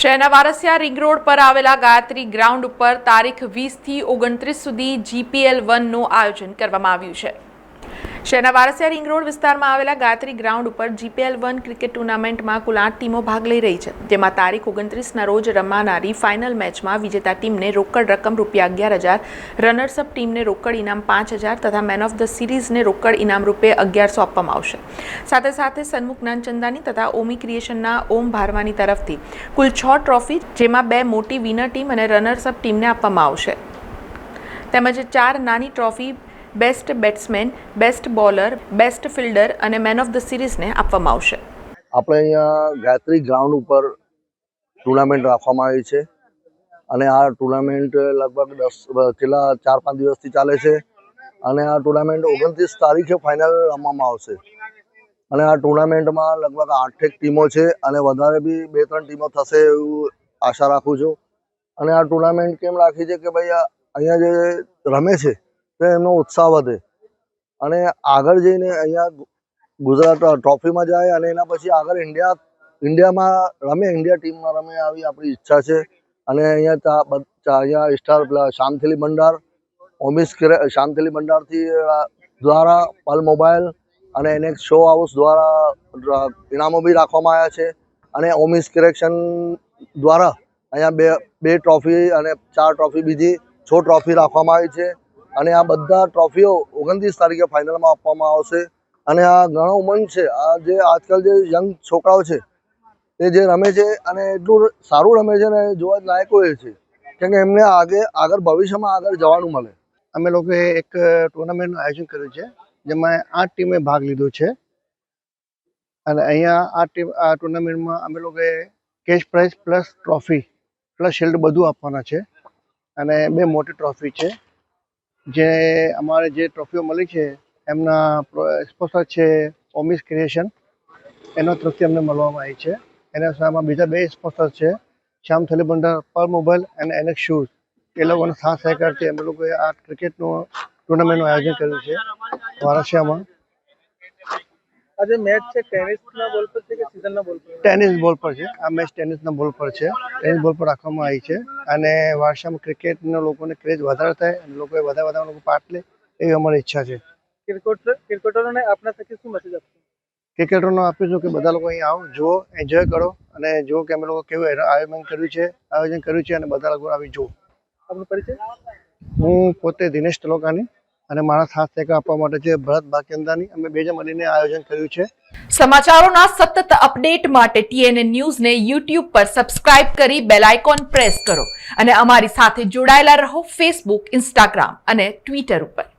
શહેરના Varasiya ring road પર આવેલા ગાયત્રી ગ્રાઉન્ડ ઉપર તારીખ વીસથી ઓગણત્રીસ સુધી જીપીએલ વનનું આયોજન કરવામાં આવ્યું છે. શહેરના વારસિયા રિંગ રોડ વિસ્તારમાં આવેલા ગાયત્રી ગ્રાઉન્ડ ઉપર જીપીએલ વન ક્રિકેટ ટુર્નામેન્ટમાં કુલ આઠ ટીમો ભાગ લઈ રહી છે. જેમાં તારીખ ઓગણત્રીસના રોજ રમાનારી ફાઇનલ મેચમાં વિજેતા ટીમને રોકડ રકમ રૂપિયા અગિયાર હજાર રનર્સઅપ ટીમને રોકડ ઇનામ પાંચ હજાર તથા મેન ઓફ ધ સિરીઝને રોકડ ઇનામ રૂપે અગિયારસો આપવામાં આવશે. સાથે સાથે સન્મુખ નાનચંદાની તથા ઓમી ક્રિએશનના ઓમ ભારવાની તરફથી કુલ છ ટ્રોફી, જેમાં બે મોટી વિનર ટીમ અને રનર્સઅપ ટીમને આપવામાં આવશે. તેમજ ચાર નાની trophy best batsman, best bowler, best fielder અને મેન ઓફ ધ સિરીઝને આપવામાં આવશે. આપણે અહીંયા ગાયત્રી ગ્રાઉન્ડ ઉપર ટુર્નામેન્ટ રાખવામાં આવી છે અને આ ટુર્નામેન્ટ લગભગ દસ, છેલ્લા ચાર, પાંચ દિવસથી ચાલે છે અને આ ટુર્નામેન્ટ ઓગણત્રીસ તારીખે ફાઇનલ રમવામાં આવશે. અને આ ટુર્નામેન્ટમાં લગભગ આઠેક ટીમો છે અને વધારે બી બે, ત્રણ ટીમો થશે એવું આશા રાખું છું. અને આ ટુર્નામેન્ટ કેમ રાખી છે કે ભાઈ અહીંયા જે રમે છે તો એમનો ઉત્સાહ વધે. અને આગળ જઈને અહીંયા ગુજરાત ટ્રોફીમાં જાય અને એના પછી આગળ ઇન્ડિયા, ઇન્ડિયામાં રમે, ઇન્ડિયા ટીમમાં રમે આવી આપણી ઈચ્છા છે. અને અહીંયા અહીંયા સ્ટાર શામથેલી ભંડાર, ઓમિસ શામથેલી ભંડારથી દ્વારા, પલ મોબાઈલ અને એનેક્સ શો હાઉસ દ્વારા ઇનામો બી રાખવામાં આવ્યા છે. અને ઓમિસ કરેક્શન દ્વારા અહીંયા બે બે ટ્રોફી અને ચાર ટ્રોફી બીજી, છ ટ્રોફી રાખવામાં આવી છે. અને આ બધા ટ્રોફીઓ ઓગણત્રીસ તારીખે ફાઇનલમાં આપવામાં આવશે. અને આ ઘણો ઉમંગ છે. આ જે આજકાલ જે યંગ છોકરાઓ છે તે જે રમે છે અને એટલું સારું રમે છે ને જોવા લાયકો એ છે. કેમ કે એમને આગે, આગળ ભવિષ્યમાં આગળ જવાનું મળે. અમે લોકોએ એક ટુર્નામેન્ટનું આયોજન કર્યું છે, જેમાં આઠ ટીમે ભાગ લીધો છે. અને અહીંયા આ ટીમ, આ ટુર્નામેન્ટમાં અમે લોકોએ cash prize plus trophy plus shield બધું આપવાના છે. અને બે મોટી ટ્રોફી છે. જે અમારે જે ટ્રોફીઓ મળી છે, એમના સ્પોન્સર છે ઓમિસ ક્રિએશન. એના તરફથી અમને મળવામાં આવી છે. એના સામે બીજા બે સ્પોન્સર છે, શ્યામ થલી ભંડાર પર મોબાઈલ અને એનેક શૂઝ. એ લોકોના સાથ સહકારથી અમે લોકોએ આ ક્રિકેટનું ટુર્નામેન્ટનું આયોજન કર્યું છે વારાસિયામાં આજે મેચ છે ટેનિસના બોલ પર છે કે સીઝનના બોલ પર? ટેનિસ બોલ પર છે. આ મેચ ટેનિસના બોલ પર છે. ટેનિસ બોલ પર રાખવામાં આવી છે. અને વારસામાં ક્રિકેટના લોકોને ક્રેઝ વધારે થાય અને લોકોએ વધારે વધારે લોકો પાર્ટ લે એવી અમારી ઈચ્છા છે. ક્રિકેટર ક્રિકેટરોને આપના થકી શું મેસેજ આપશો? ક્રિકેટરનો આપીશું કે બધા લોકો અહીં આવો જુઓ એન્જોય કરો અને જુઓ કે અમે લોકો કેવું આયોજન કર્યું છે આયોજન કર્યું છે અને બધા લોકો આવી જુઓ. આપનો પરિચય? હું પોતે દિનેશ તલોકાની. અને મારા સાથ ટેકા આપવા માટે છે ભરત બાકેન્દાની. અમે બે જણ મળીને આયોજન કર્યું છે. સમાચારોના સતત અપડેટ માટે ટીએનએ ન્યૂઝને યુટ્યુબ પર સબસ્ક્રાઇબ કરી બેલ આઇકોન પ્રેસ કરો અને અમારી સાથે જોડાયેલા રહો ફેસબુક ઇન્સ્ટાગ્રામ અને ટ્વિટર ઉપર.